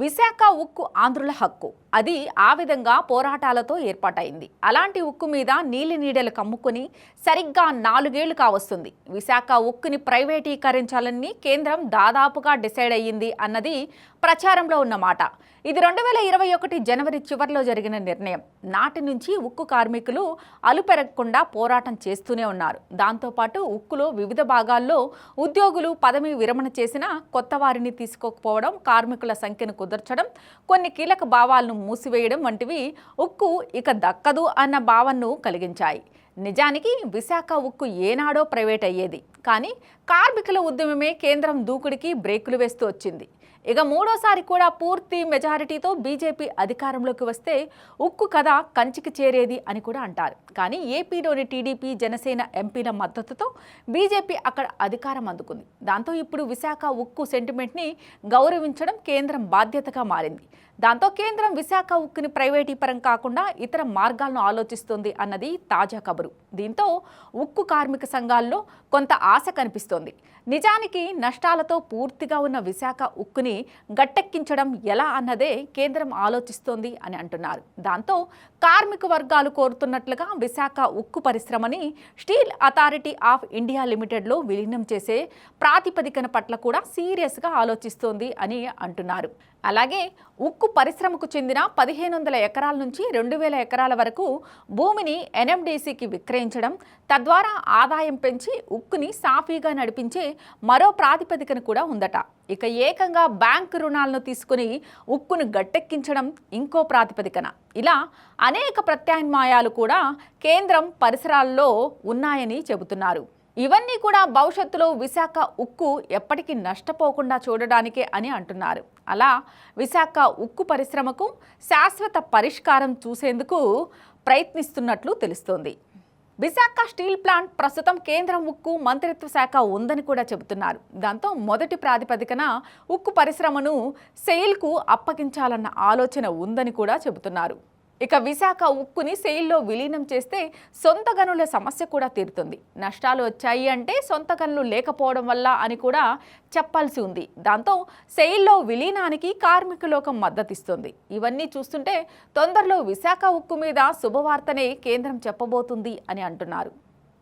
విశాఖ ఉక్కు ఆంధ్రుల హక్కు. అది ఆ విధంగా పోరాటాలతో ఏర్పాటైంది. అలాంటి ఉక్కు మీద నీలి నీడలు కమ్ముకుని సరిగ్గా నాలుగేళ్ళు కావస్తుంది. విశాఖ ఉక్కుని ప్రైవేటీకరించాలని కేంద్రం దాదాపుగా డిసైడ్ అయ్యింది అన్నది ప్రచారంలో ఉన్న మాట. ఇది రెండు వేల ఇరవై ఒకటి జనవరి చివరిలో జరిగిన నిర్ణయం. నాటి నుంచి ఉక్కు కార్మికులు అలుపెరగకుండా పోరాటం చేస్తూనే ఉన్నారు. దాంతోపాటు ఉక్కులో వివిధ భాగాల్లో ఉద్యోగులు పదవి విరమణ చేసినా కొత్త వారిని తీసుకోకపోవడం కార్మికుల సంఖ్యను కుదర్చడం కొన్ని కీలక భావాలను మూసివేయడం వంటివి ఉక్కు ఇక దక్కదు అన్న భావనను కలిగించాయి. నిజానికి విశాఖ ఉక్కు ఏనాడో ప్రైవేట్ అయ్యేది. కానీ కార్మికుల ఉద్యమమే కేంద్రం దూకుడికి బ్రేకులు వేస్తూ వచ్చింది. ఇక మూడోసారి కూడా పూర్తి మెజారిటీతో బీజేపీ అధికారంలోకి వస్తే ఉక్కు కథ కంచికి చేరేది అని కూడా అంటారు. కానీ ఏపీలోని టీడీపీ జనసేన ఎంపీల మద్దతుతో బీజేపీ అక్కడ అధికారం అందుకుంది. దాంతో ఇప్పుడు విశాఖ ఉక్కు సెంటిమెంట్ని గౌరవించడం కేంద్రం బాధ్యతగా మారింది. దాంతో కేంద్రం విశాఖ ఉక్కుని ప్రైవేటీపరం కాకుండా ఇతర మార్గాలను ఆలోచిస్తోంది అన్నది తాజా కబురు. దీంతో ఉక్కు కార్మిక సంఘాల్లో కొంత ఆశ కనిపిస్తోంది. నిజానికి నష్టాలతో పూర్తిగా ఉన్న విశాఖ ఉక్కుని గట్టెక్కించడం ఎలా అన్నదే కేంద్రం ఆలోచిస్తోంది అని అంటున్నారు. దాంతో కార్మిక వర్గాలు కోరుతున్నట్లుగా విశాఖ ఉక్కు పరిశ్రమని స్టీల్ అథారిటీ ఆఫ్ ఇండియా లిమిటెడ్లో విలీనం చేసే ప్రాతిపదికన పట్ల కూడా సీరియస్గా ఆలోచిస్తోంది అని అంటున్నారు. అలాగే ఉక్కు పరిశ్రమకు చెందిన పదిహేను వందల ఎకరాల నుంచి రెండు వేల ఎకరాల వరకు భూమిని ఎన్ఎండిసికి విక్రయించడం తద్వారా ఆదాయం పెంచి ఉక్కుని సాఫీగా నడిపించే మరో ప్రాతిపదికన కూడా ఉందట. ఇక ఏకంగా బ్యాంకు రుణాలను తీసుకుని ఉక్కును గట్టెక్కించడం ఇంకో ప్రాతిపదికన. ఇలా అనేక ప్రత్యామ్నాయాలు కూడా కేంద్రం పరిసరాల్లో ఉన్నాయని చెబుతున్నారు. ఇవన్నీ కూడా భవిష్యత్తులో విశాఖ ఉక్కు ఎప్పటికీ నష్టపోకుండా చూడడానికే అని అంటున్నారు. అలా విశాఖ ఉక్కు పరిశ్రమకు శాశ్వత పరిష్కారం చూసేందుకు ప్రయత్నిస్తున్నట్లు తెలుస్తోంది. విశాఖ స్టీల్ ప్లాంట్ ప్రస్తుతం కేంద్రం ఉక్కు మంత్రిత్వ శాఖ ఉందని కూడా చెబుతున్నారు. దాంతో మొదటి ప్రాతిపదికన ఉక్కు పరిశ్రమను సెయిల్కు అప్పగించాలన్న ఆలోచన ఉందని కూడా చెబుతున్నారు. ఇక విశాఖ ఉక్కుని సెయిల్లో విలీనం చేస్తే సొంత గనుల సమస్య కూడా తీరుతుంది. నష్టాలు వచ్చాయి అంటే సొంత గనులు లేకపోవడం వల్ల అని కూడా చెప్పాల్సి ఉంది. దాంతో సెయిల్లో విలీనానికి కార్మిక లోకం మద్దతిస్తుంది. ఇవన్నీ చూస్తుంటే తొందరలో విశాఖ ఉక్కు మీద శుభవార్తనే కేంద్రం చెప్పబోతుంది అని అంటున్నారు.